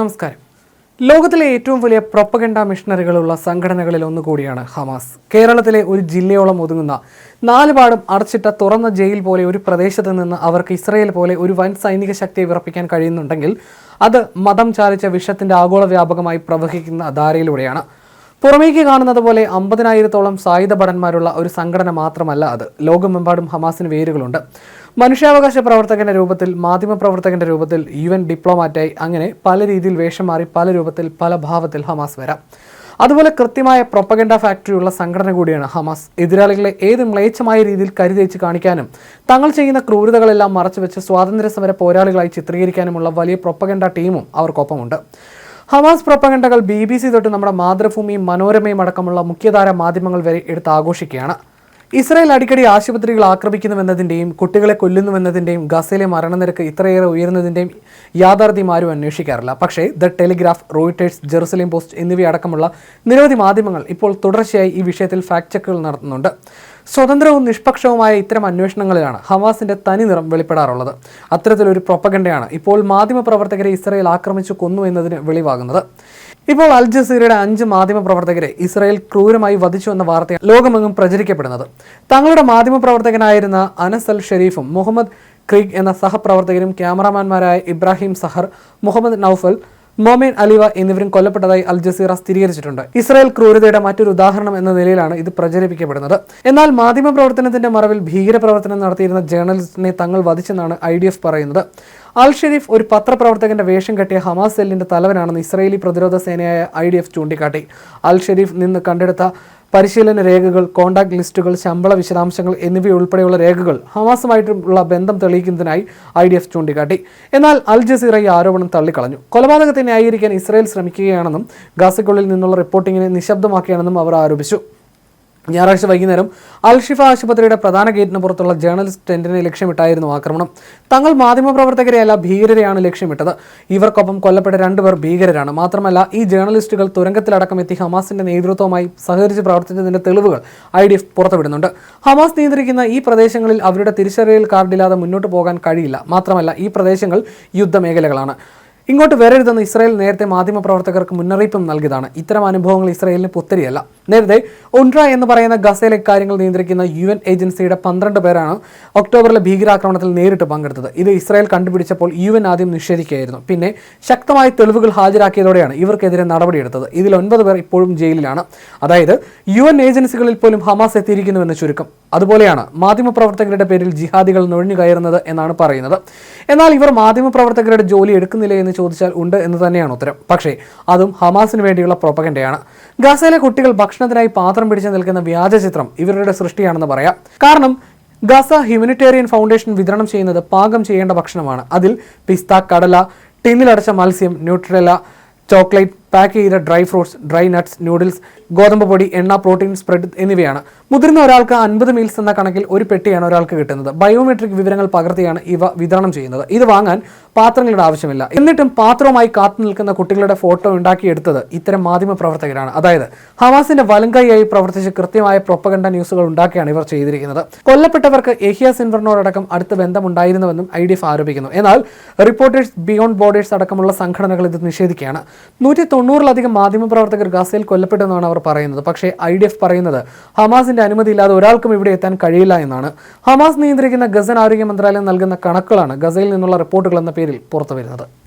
നമസ്കാരം. ലോകത്തിലെ ഏറ്റവും വലിയ പ്രൊപ്പഗണ്ട മിഷണറികളുള്ള സംഘടനകളിൽ ഒന്നുകൂടിയാണ് ഹമാസ്. കേരളത്തിലെ ഒരു ജില്ലയോളം ഒതുങ്ങുന്ന നാലുപാടും അടച്ചിട്ട തുറന്ന ജയിൽ പോലെ ഒരു പ്രദേശത്ത് നിന്ന് അവർക്ക് ഇസ്രയേൽ പോലെ ഒരു വൻ സൈനിക ശക്തിയെ വിറപ്പിക്കാൻ കഴിയുന്നുണ്ടെങ്കിൽ അത് മതം ചാലിച്ച വിഷത്തിന്റെ ആഗോള വ്യാപകമായി പ്രവഹിക്കുന്ന ധാരയിലൂടെയാണ്. പുറമേക്ക് കാണുന്നത് പോലെ അമ്പതിനായിരത്തോളം സായുധ ഭടന്മാരുള്ള ഒരു സംഘടന മാത്രമല്ല അത്. ലോകമെമ്പാടും ഹമാസിന് വേരുകളുണ്ട്. മനുഷ്യാവകാശ പ്രവർത്തകന്റെ രൂപത്തിൽ മാധ്യമപ്രവർത്തകന്റെ രൂപത്തിൽ യു എൻ ഡിപ്ലോമാറ്റായി അങ്ങനെ പല രീതിയിൽ വേഷം മാറി പല രൂപത്തിൽ പല ഭാവത്തിൽ ഹമാസ് വരാം. അതുപോലെ കൃത്യമായ പ്രൊപ്പഗൻഡ ഫാക്ടറിയുള്ള സംഘടന കൂടിയാണ് ഹമാസ്. എതിരാളികളെ ഏത് മ്ലേച്ഛമായ രീതിയിൽ കരുതേച്ച് കാണിക്കാനും തങ്ങൾ ചെയ്യുന്ന ക്രൂരതകളെല്ലാം മറച്ചുവെച്ച് സ്വാതന്ത്ര്യ സമര പോരാളികളായി ചിത്രീകരിക്കാനുമുള്ള വലിയ പ്രൊപ്പഗൻഡ ടീമും അവർക്കൊപ്പമുണ്ട്. ഹമാസ് പ്രൊപ്പഗണ്ടകൾ ബി ബി സി തൊട്ട് നമ്മുടെ മാതൃഭൂമിയും മനോരമയും അടക്കമുള്ള മുഖ്യധാര മാധ്യമങ്ങൾ വരെ എടുത്ത് ആഘോഷിക്കുകയാണ്. ഇസ്രായേൽ അടിക്കടി ആശുപത്രികൾ ആക്രമിക്കുന്നുവെന്നതിന്റെയും കുട്ടികളെ കൊല്ലുന്നുവെന്നതിന്റെയും ഗസയിലെ മരണനിരക്ക് ഇത്രയേറെ ഉയരുന്നതിന്റെയും യാഥാർത്ഥ്യം ആരും അന്വേഷിക്കാറില്ല. പക്ഷേ the Telegraph Reuters Jerusalem Post എന്നിവയടക്കമുള്ള നിരവധി മാധ്യമങ്ങൾ ഇപ്പോൾ തുടർച്ചയായി ഈ വിഷയത്തിൽ ഫാക്ട് ചെക്കുകൾ നടത്തുന്നുണ്ട്. സ്വതന്ത്രവും നിഷ്പക്ഷവുമായ ഇത്തരം അന്വേഷണങ്ങളിലാണ് ഹമാസിന്റെ തനി നിറം വെളിപ്പെടാറുള്ളത്. അത്തരത്തിലൊരു പ്രൊപ്പഗണ്ടയാണ് ഇപ്പോൾ മാധ്യമപ്രവർത്തകരെ ഇസ്രയേൽ ആക്രമിച്ചു കൊന്നു എന്നതിന് വെളിവാകുന്നത്. ഇപ്പോൾ അൽ ജസീറയുടെ അഞ്ച് മാധ്യമപ്രവർത്തകരെ ഇസ്രായേൽ ക്രൂരമായി വധിച്ചു എന്ന വാർത്തയാണ് ലോകമെങ്ങും പ്രചരിക്കപ്പെടുന്നത്. തങ്ങളുടെ മാധ്യമപ്രവർത്തകനായിരുന്ന അനസ് അൽ ഷെരീഫും മുഹമ്മദ് ക്രീഗ് എന്ന സഹപ്രവർത്തകരും ക്യാമറാമാൻമാരായ ഇബ്രാഹിം സഹർ മുഹമ്മദ് നൌഫൽ മൊമേൻ അലിവ എന്നിവരും കൊല്ലപ്പെട്ടതായി അൽ ജസീറ സ്ഥിരീകരിച്ചിട്ടുണ്ട്. ഇസ്രായേൽ ക്രൂരതയുടെ മറ്റൊരു ഉദാഹരണം എന്ന നിലയിലാണ് ഇത് പ്രചരിപ്പിക്കപ്പെടുന്നത്. എന്നാൽ മാധ്യമ പ്രവർത്തനത്തിന്റെ മറവിൽ ഭീകരപ്രവർത്തനം നടത്തിയിരുന്ന ജേർണലിസ്റ്റിനെ തങ്ങൾ വധിച്ചെന്നാണ് ഐ ഡി എഫ് പറയുന്നത്. അൽ ഷെരീഫ് ഒരു പത്രപ്രവർത്തകന്റെ വേഷം കെട്ടിയ ഹമാസ് സെല്ലിന്റെ തലവനാണെന്ന് ഇസ്രായേലി പ്രതിരോധ സേനയായ ഐ ഡി എഫ് ചൂണ്ടിക്കാട്ടി. അൽ ഷെരീഫ് നിന്ന് കണ്ടെടുത്ത പരിശീലന രേഖകൾ കോണ്ടാക്ട് ലിസ്റ്റുകൾ ശമ്പള വിശദാംശങ്ങൾ എന്നിവയുൾപ്പെടെയുള്ള രേഖകൾ ഹമാസുമായിട്ടുള്ള ബന്ധം തെളിയിക്കുന്നതിനായി ഐ ഡി എഫ് ചൂണ്ടിക്കാട്ടി. എന്നാൽ അൽ ജസീറ ഈ ആരോപണം തള്ളിക്കളഞ്ഞു. കൊലപാതകത്തെ ന്യായീകരിക്കാൻ ഇസ്രായേൽ ശ്രമിക്കുകയാണെന്നും ഗാസയ്ക്കുള്ളിൽ നിന്നുള്ള റിപ്പോർട്ടിങ്ങിനെ നിശബ്ദമാക്കിയാണെന്നും അവർ ആരോപിച്ചു. ഞായറാഴ്ച വൈകുന്നേരം അൽഷിഫ ആശുപത്രിയുടെ പ്രധാന ഗേറ്റിന് പുറത്തുള്ള ജേർണലിസ്റ്റ് ടെന്റിനെ ലക്ഷ്യമിട്ടായിരുന്നു ആക്രമണം. തങ്ങൾ മാധ്യമപ്രവർത്തകരെയല്ല ഭീകരരെയാണ് ലക്ഷ്യമിട്ടത്. ഇവർക്കൊപ്പം കൊല്ലപ്പെട്ട രണ്ടുപേർ ഭീകരരാണ്. മാത്രമല്ല ഈ ജേർണലിസ്റ്റുകൾ തുരങ്കത്തിലടക്കം എത്തി ഹമാസിന്റെ നേതൃത്വവുമായി സഹകരിച്ച് പ്രവർത്തിച്ചതിന്റെ തെളിവുകൾ ഐ ഡി എഫ് പുറത്തുവിടുന്നുണ്ട്. ഹമാസ് നിയന്ത്രിക്കുന്ന ഈ പ്രദേശങ്ങളിൽ അവരുടെ തിരിച്ചറിയൽ കാർഡില്ലാതെ മുന്നോട്ട് പോകാൻ കഴിയില്ല. മാത്രമല്ല ഈ പ്രദേശങ്ങൾ യുദ്ധമേഖലകളാണ്. ഇങ്ങോട്ട് വരരുതെന്ന് ഇസ്രായേൽ നേരത്തെ മാധ്യമപ്രവർത്തകർക്ക് മുന്നറിയിപ്പും നൽകിയതാണ്. ഇത്തരം അനുഭവങ്ങൾ ഇസ്രായേലിന് പുത്തരിയല്ല. നേരത്തെ ഉൺട്ര എന്ന് പറയുന്ന ഗസയിലെ കാര്യങ്ങൾ നിയന്ത്രിക്കുന്ന യു എൻ ഏജൻസിയുടെ പന്ത്രണ്ട് പേരാണ് ഒക്ടോബറിലെ ഭീകരാക്രമണത്തിൽ നേരിട്ട് പങ്കെടുത്തത്. ഇത് ഇസ്രായേൽ കണ്ടുപിടിച്ചപ്പോൾ യു എൻ ആദ്യം നിഷേധിക്കുകയായിരുന്നു. പിന്നെ ശക്തമായ തെളിവുകൾ ഹാജരാക്കിയതോടെയാണ് ഇവർക്കെതിരെ നടപടിയെടുത്തത്. ഇതിൽ ഒൻപത് പേർ ഇപ്പോഴും ജയിലിലാണ്. അതായത് യു എൻ ഏജൻസികളിൽ പോലും ഹമാസ് എത്തിയിരിക്കുന്നുവെന്ന് ചുരുക്കം. അതുപോലെയാണ് മാധ്യമപ്രവർത്തകരുടെ പേരിൽ ജിഹാദികൾ നുഴഞ്ഞു കയറുന്നത് എന്നാണ് പറയുന്നത്. എന്നാൽ ഇവർ മാധ്യമപ്രവർത്തകരുടെ ജോലി എടുക്കുന്നില്ല എന്ന് ചോദിച്ചാൽ ഉണ്ട് എന്ന് തന്നെയാണ് ഉത്തരം. പക്ഷേ അതും ഹമാസിന് വേണ്ടിയുള്ള പ്രൊപ്പകന്റെയാണ് ഗസയിലെ കുട്ടികൾ ഭക്ഷണത്തിനായി പാത്രം പിടിച്ചു നിൽക്കുന്ന വ്യാജ ചിത്രം ഇവരുടെ സൃഷ്ടിയാണെന്ന് പറയാം. കാരണം ഗസ ഹ്യൂമനിറ്റേറിയൻ ഫൗണ്ടേഷൻ വിതരണം ചെയ്യുന്നത് പാകം ചെയ്യേണ്ട ഭക്ഷണമാണ്. അതിൽ പിസ്ത കടല ടിന്നിലടച്ച മത്സ്യം ന്യൂട്രല ചോക്ലേറ്റ് പാക്ക് ചെയ്ത dry fruits dry nuts noodles ഗോതമ്പ് പൊടി എണ്ണ പ്രോട്ടീൻ സ്പ്രെഡ് എന്നിവയാണ്. മുതിർന്ന ഒരാൾക്ക് അൻപത് മീൽസ് എന്ന കണക്കിൽ ഒരു പെട്ടിയാണ് ഒരാൾക്ക് കിട്ടുന്നത്. ബയോമെട്രിക് വിവരങ്ങൾ പകർത്തിയാണ് ഇവ വിതരണം ചെയ്യുന്നത്. ഇത് വാങ്ങാൻ പാത്രങ്ങളുടെ ആവശ്യമില്ല. എന്നിട്ടും പാത്രവുമായി കാത്തു നിൽക്കുന്ന കുട്ടികളുടെ ഫോട്ടോ ഉണ്ടാക്കിയെടുത്തത് ഇത്തരം മാധ്യമ പ്രവർത്തകരാണ്. അതായത് ഹമാസിന്റെ വലങ്കൈയായി പ്രവർത്തിച്ച് കൃത്യമായ പ്രൊപ്പകണ്ട ന്യൂസുകൾ ഉണ്ടാക്കിയാണ് ഇവർ ചെയ്തിരിക്കുന്നത്. കൊല്ലപ്പെട്ടവർക്ക് എഹിയ സിൻവറിനോടക്കം അടുത്ത ബന്ധമുണ്ടായിരുന്നുവെന്നും ഐ ഡി എഫ് ആരോപിക്കുന്നു. എന്നാൽ റിപ്പോർട്ടേഴ്സ് ബിയോണ്ട് ബോർഡേഴ്സ് അടക്കമുള്ള സംഘടനകൾ ഇത് നിഷേധിക്കുകയാണ്. നൂറ്റി തൊണ്ണൂറിലധികം മാധ്യമപ്രവർത്തകർ ഗസയിൽ കൊല്ലപ്പെട്ടെന്നാണ് അവർ പറയുന്നത്. പക്ഷേ ഐ ഡി എഫ് പറയുന്നത് ഹമാസിന്റെ അനുമതിയില്ലാതെ ഒരാൾക്കും ഇവിടെ എത്താൻ കഴിയില്ല എന്നാണ്. ഹമാസ് നിയന്ത്രിക്കുന്ന ഗസൻ ആരോഗ്യ മന്ത്രാലയം നൽകുന്ന കണക്കുകളാണ് ഗസയിൽ നിന്നുള്ള റിപ്പോർട്ടുകൾ എന്ന പേരിൽ പുറത്തുവരുന്നത്.